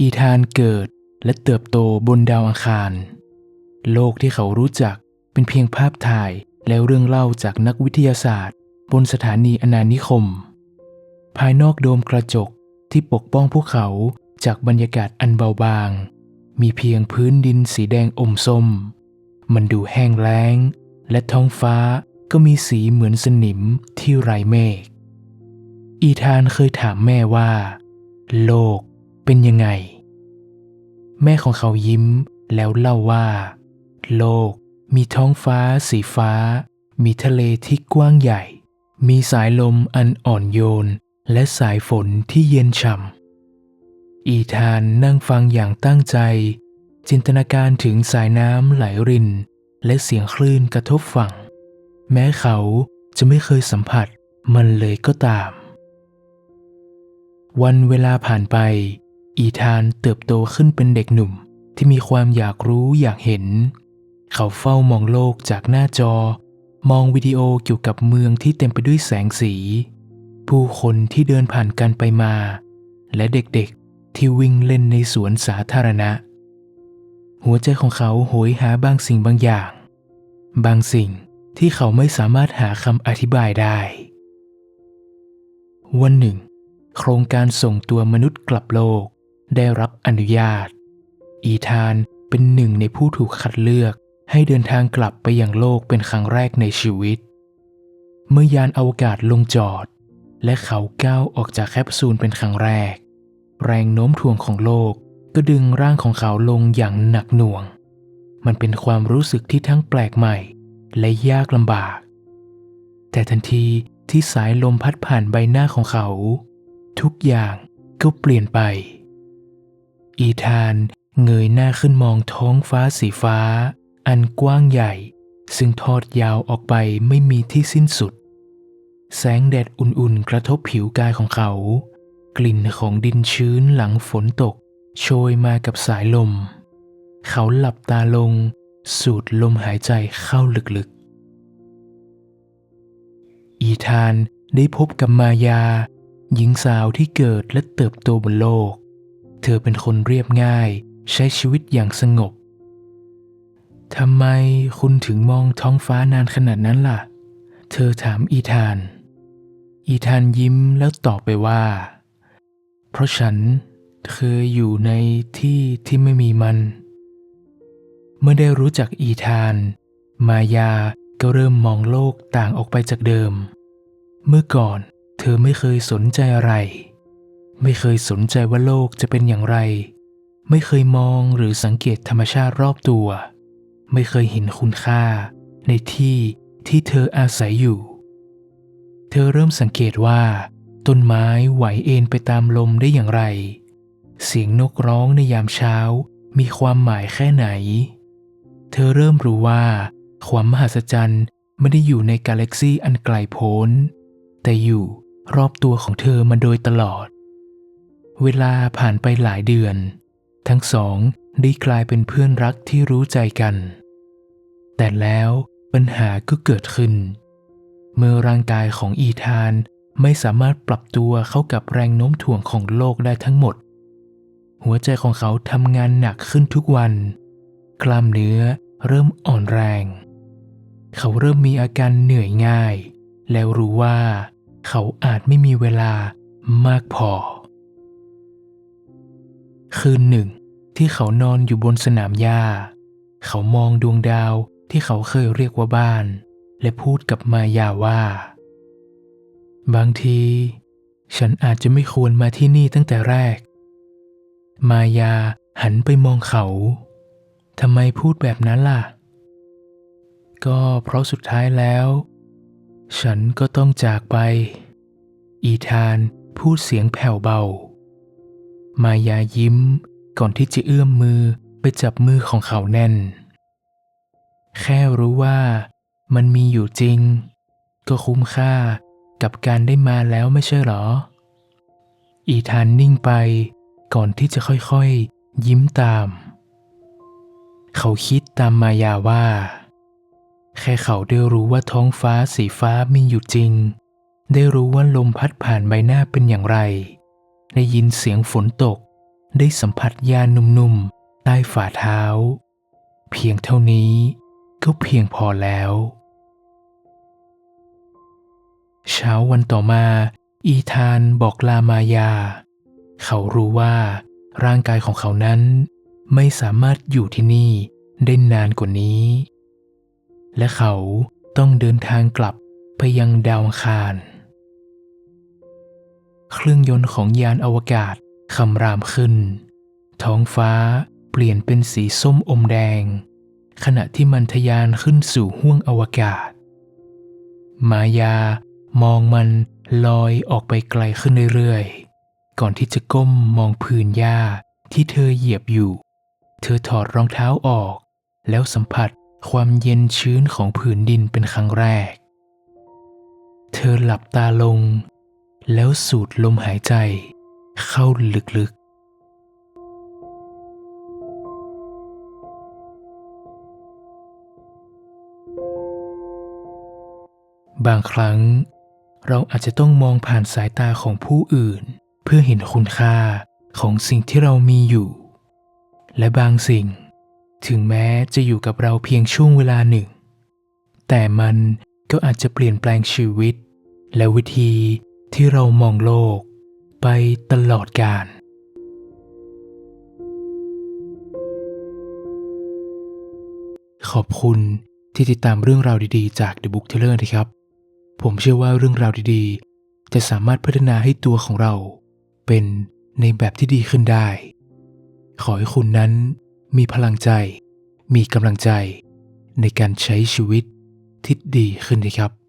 อีธานเกิดและเติบโตบนดาวอังคาร โลกที่เขารู้จักเป็นเพียงภาพถ่ายและเรื่องเล่าจากนักวิทยาศาสตร์ บนสถานีอนานิคม ภายนอกโดมกระจกที่ปกป้องพวกเขาจากบรรยากาศอันเบาบาง มีเพียงพื้นดินสีแดงอมส้ม มันดูแห้งแล้ง และท้องฟ้าก็มีสีเหมือนสนิมที่ไร้เมฆอีธานเคยถามแม่ว่า โลก เป็นยังไง แม่ของเขายิ้มแล้วเล่าว่า โลกมีท้องฟ้าสีฟ้า มีทะเลที่กว้างใหญ่ มีสายลมอันอ่อนโยน และสายฝนที่เย็นฉ่ำอีธานนั่งฟังอย่างตั้งใจ จินตนาการถึงสายน้ำไหลริน และเสียงคลื่นกระทบฝั่ง แม้เขาจะไม่เคยสัมผัสมันเลยก็ตาม วันเวลาผ่านไป อีธานเติบโตขึ้นเป็นเด็กหนุ่มที่มีความอยากรู้อยากเห็น เขาเฝ้ามองโลกจากหน้าจอ มองวิดีโอเกี่ยวกับเมืองที่เต็มไปด้วยแสงสี ผู้คนที่เดินผ่านกันไปมา และเด็กๆที่วิ่งเล่นในสวนสาธารณะ หัวใจของเขาโหยหาบางสิ่งบางอย่าง บางสิ่งที่เขาไม่สามารถหาคำอธิบายได้ วันหนึ่ง โครงการส่งตัวมนุษย์กลับโลก ได้รับอนุญาต อีธานเป็นหนึ่งในผู้ถูกคัดเลือกให้เดินทางกลับไปยังโลกเป็นครั้งแรกในชีวิต เมื่อยานอวกาศลงจอด และเขาก้าวออกจากแคปซูลเป็นครั้งแรก แรงโน้มถ่วงของโลกก็ดึงร่างของเขาลงอย่างหนักหน่วง มันเป็นความรู้สึกที่ทั้งแปลกใหม่ และยากลำบาก แต่ทันทีที่สายลมพัดผ่านใบหน้าของเขา ทุกอย่างก็เปลี่ยนไป อีธานเงยหน้าขึ้นมองท้องฟ้าสีฟ้า อันกว้างใหญ่ ซึ่งทอดยาวออกไปไม่มีที่สิ้นสุด แสงแดดอุ่นๆ กระทบผิวกายของเขา กลิ่นของดินชื้นหลังฝนตก โชยมากับสายลม เขาหลับตาลง สูดลมหายใจเข้าลึกๆ อีธานได้พบกับมายา หญิงสาวที่เกิดและเติบโตบนโลก เธอเป็นคนเรียบง่าย ใช้ชีวิตอย่างสงบทำไมคุณถึงมองท้องฟ้านานขนาดนั้นล่ะ เธอถามอีธาน อีธานยิ้มแล้วตอบไปว่า เพราะฉันเคยอยู่ในที่ที่ไม่มีมัน เมื่อได้รู้จักอีธาน มายาก็เริ่มมองโลกต่างออกไปจากเดิม เมื่อก่อนเธอไม่เคยสนใจอะไร ไม่เคยสนใจว่าโลกจะเป็นอย่างไร ไม่เคยมองหรือสังเกตธรรมชาติรอบตัว ไม่เคยเห็นคุณค่า ในที่ที่เธออาศัยอยู่ เธอเริ่มสังเกตว่า ต้นไม้ไหวเอ็นไปตามลมได้อย่างไร เสียงนกร้องในยามเช้ามีความหมายแค่ไหน เธอเริ่มรู้ว่า ความมหัศจรรย์ไม่ได้อยู่ในกาแล็กซีอันไกลโพ้น แต่อยู่รอบตัวของเธอมาโดยตลอด เวลาผ่านไปหลายเดือน ทั้งสองได้กลายเป็นเพื่อนรักที่รู้ใจกัน แต่แล้วปัญหาก็เกิดขึ้น เมื่อร่างกายของอีธานไม่สามารถปรับตัวเข้ากับแรงโน้มถ่วงของโลกได้ทั้งหมด หัวใจของเขาทำงานหนักขึ้นทุกวัน กล้ามเนื้อเริ่มอ่อนแรง เขาเริ่มมีอาการเหนื่อยง่าย แล้วรู้ว่า เขาอาจไม่มีเวลามากพอ คืนหนึ่ง ที่เขานอนอยู่บนสนามหญ้า เขามองดวงดาวที่เขาเคยเรียกว่าบ้าน และพูดกับมายาว่า บางที ฉันอาจจะไม่ควรมาที่นี่ตั้งแต่แรก มายาหันไปมองเขาทำไมพูดแบบนั้นล่ะ ก็เพราะสุดท้ายแล้ว ฉันก็ต้องจากไป อีธานพูดเสียงแผ่วเบา มายายิ้มก่อนที่จะเอื้อมมือไปจับมือของเขาแน่น แค่รู้ว่ามันมีอยู่จริง ก็คุ้มค่ากับการได้มาแล้วไม่ใช่หรอ อีธานนิ่งไปก่อนที่จะค่อยๆ ยิ้มตาม เขาคิดตามมายาว่า แค่เขาได้รู้ว่าท้องฟ้าสีฟ้ามีอยู่จริง ได้รู้ว่าลมพัดผ่านใบหน้าเป็นอย่างไร ได้ยินเสียงฝนตก ได้สัมผัสยานุ่มๆ ใต้ฝ่าเท้า เพียงเท่านี้ก็เพียงพอแล้ว เช้าวันต่อมา อีธานบอกลามายา เขารู้ว่าร่างกายของเขานั้นไม่สามารถอยู่ที่นี่ได้นานกว่านี้ และเขาต้องเดินทางกลับไปยังดาวอังคาร เครื่องยนต์ของยานอวกาศคำรามขึ้น ท้องฟ้าเปลี่ยนเป็นสีส้มอมแดง ขณะที่มันทะยานขึ้นสู่ห้วงอวกาศ มายามองมันลอยออกไปไกลขึ้นเรื่อยๆ ก่อนที่จะก้มมองพื้นหญ้าที่เธอเหยียบอยู่ เธอถอดรองเท้าออก แล้วสัมผัสความเย็นชื้นของผืนดินเป็นครั้งแรก เธอหลับตาลง แล้วสูดลมหายใจเข้าลึกๆบางครั้ง เราอาจจะต้องมองผ่านสายตาของผู้อื่น เพื่อเห็นคุณค่าของสิ่งที่เรามีอยู่ และบางสิ่ง ถึงแม้จะอยู่กับเราเพียงช่วงเวลาหนึ่ง แต่มันก็อาจจะเปลี่ยนแปลงชีวิต และวิธี ที่เรามองโลกไปตลอดกาลขอบคุณที่ติดตามเรื่องราวดีๆ จาก The Book Teller นะครับ ผมเชื่อว่าเรื่องราวดีๆ จะสามารถพัฒนาให้ตัวของเรา เป็นในแบบที่ดีขึ้นได้ ขอให้คุณนั้นมีพลังใจ มีกำลังใจ ในการใช้ชีวิตที่ดีขึ้นนะครับ